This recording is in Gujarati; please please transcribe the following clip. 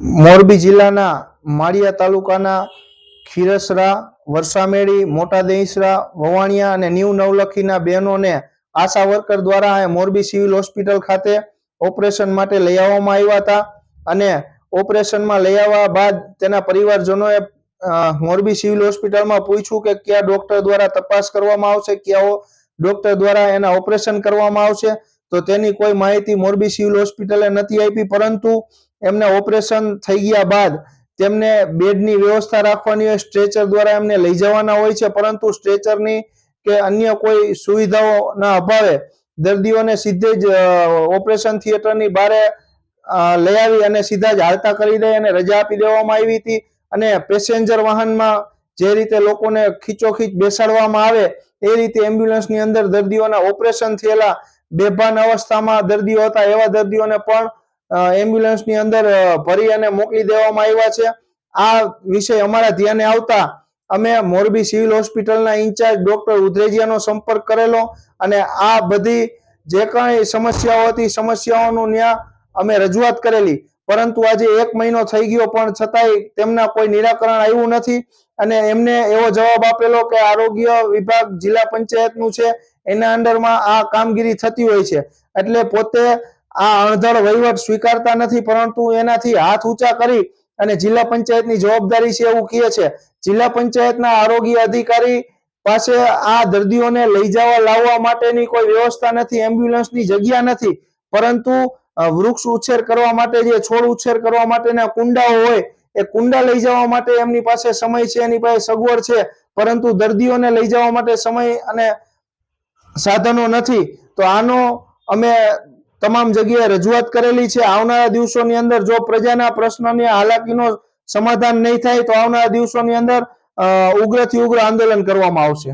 મોરબી જિલ્લાના માળિયા તાલુકાના ખીરસરા, વરસામેડી, મોટા દહીસરા વવાણિયા અને ન્યૂ નવલખીના બહેનોને આશા વર્કર દ્વારા મોરબી સિવિલ હોસ્પિટલ ખાતે ઓપરેશન માટે લઈ આવવામાં આવ્યા હતા અને ઓપરેશનમાં લઈ આવ્યા બાદ તેના પરિવારજનોએ મોરબી સિવિલ હોસ્પિટલમાં પૂછ્યું કે કયા ડોક્ટર દ્વારા તપાસ કરવામાં આવશે, કયા ડોક્ટર દ્વારા એના ઓપરેશન કરવામાં આવશે. તો તેની કોઈ માહિતી મોરબી સિવિલ હોસ્પિટલે નથી આપી, પરંતુ એમને ઓપરેશન થઈ ગયા બાદ તેમને બેડની વ્યવસ્થા રાખવાની હોય, સ્ટ્રેચર દ્વારા એમને લઈ જવાના હોય છે, પરંતુ સ્ટ્રેચરની કે અન્ય કોઈ સુવિધાઓના અભાવે દર્દીઓને સીધે જ ઓપરેશન થિયેટરની બારે લઈ આવી અને સીધા જ હાલતા કરી દઈ અને રજા આપી દેવામાં આવી હતી અને પેસેન્જર વાહનમાં જે રીતે લોકોને ખીચોખીચ બેસાડવામાં આવે, એ રીતે એમ્બ્યુલન્સની અંદર દર્દીઓના ઓપરેશન થયેલા બેભાન અવસ્થામાં દર્દીઓ હતા એવા દર્દીઓને પણ એમ્બ્યુલન્સની અંદર ભરી અને મોકલી દેવામાં આવ્યા છે. આ વિષય અમારા ધ્યાને આવતા અમે મોરબી સિવિલ હોસ્પિટલના ઇન્ચાર્જ ડોક્ટર ઉધરેજિયાનો સંપર્ક કરેલો અને આ બધી જે કાંઈ સમસ્યાઓ હતી, સમસ્યાઓનું ન્યા અમે રજૂઆત કરેલી. પરંતુ આજે એક મહિનો થઈ ગયો પણ છતાંય તેમના કોઈ નિરાકરણ આવ્યું નથી અને એમને એવો જવાબ આપેલો કે આરોગ્ય વિભાગ જિલ્લા પંચાયતનું છે એના અંડરમાં આ કામગીરી થતી હોય છે. એટલે પોતે આ અણધળ વહીવટ સ્વીકારતા નથી, પરંતુ એનાથી હાથ ઊંચા કરી અને જિલ્લા પંચાયતની જવાબદારી છે એવું કહે છે. જિલ્લા પંચાયતના આરોગ્ય અધિકારી પાસે આ દર્દીઓને લઈ જવા લાવવા માટેની કોઈ વ્યવસ્થા નથી, એમ્બ્યુલન્સની જગ્યા નથી, પરંતુ વૃક્ષ ઉછેર કરવા માટે જે છોડ ઉછેર કરવા માટેના કુંડાઓ હોય, એ કુંડા લઈ જવા માટે એમની પાસે સમય છે, એની પાસે સગવડ છે, પરંતુ દર્દીઓને લઈ જવા માટે સમય અને સાધનો નથી, તો આનો અમે તમામ જગ્યાએ રજૂઆત કરેલી છે. આવનારા દિવસોની અંદર જો પ્રજાના પ્રશ્નની હાલાકીનો સમાધાન નહીં થાય, તો આવનારા દિવસોની અંદર ઉગ્રથી ઉગ્ર આંદોલન કરવામાં આવશે.